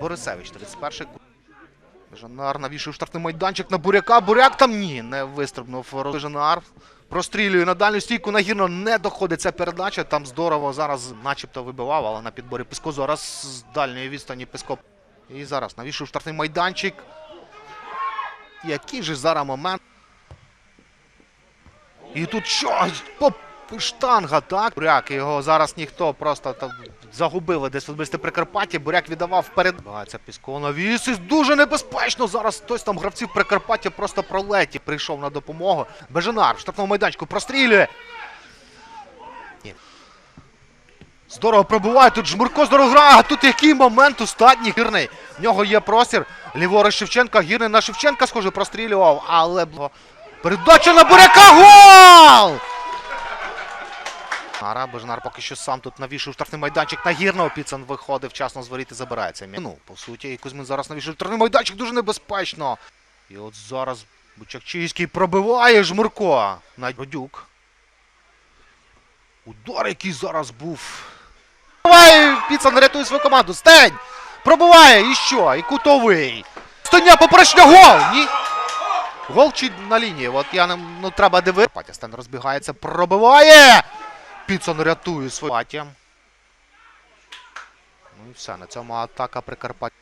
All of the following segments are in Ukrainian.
Борисевич, 31-й. Жанар навішує штрафний майданчик на буряка. Буряк там ні, не вистрибнув. Жанар прострілює на дальню стійку. Нагірно не доходить ця передача. Там здорово зараз начебто вибивав, але на підборі Писко зараз з дальньої відстані Писко. І зараз навішує штрафний майданчик. Який же зараз момент. І тут що? Поп... Штанга, так? Буряк його зараз ніхто просто там загубили десь футболісти Прикарпаття. Буряк віддавав вперед. Багається Піско навіс. І дуже небезпечно. Зараз хтось там гравців Прикарпаття просто пролеті. Прийшов на допомогу. Бежанар в штрафному майданчику прострілює. Ні. Здорово пробиває. Тут Жмурко здорово грає. Тут який момент остатній. Гірний. В нього є простір. Ліворуч Шевченка. Гірний на Шевченка, схоже, прострілював. Але передача на буряка. Гол! Ара Бежнар поки що сам тут навішує штрафний майданчик на гірного. Піцан виходить вчасно з воріт і забирається. Ну, по суті, і Кузьмин зараз навішує штрафний майданчик дуже небезпечно. І от зараз Бучакчийський пробиває Жмурко. На Родюк. Удар, який зараз був. Пробиває! Піцан рятує свою команду. Стень! Пробиває! І що? І кутовий. Стоня поперечня гол! Ні. Гол чи на лінії? От я не ну треба дивитися. Патя Стен розбігається, пробиває! Піцон рятує свою Патя. Ну і все, на цьому атака Прикарпаття.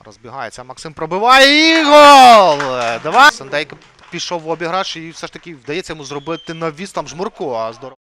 Розбігається, Максим пробиває і гол! Давай. Сендейк пішов в обіграш і все ж таки вдається йому зробити навіс там жмурко, здорово.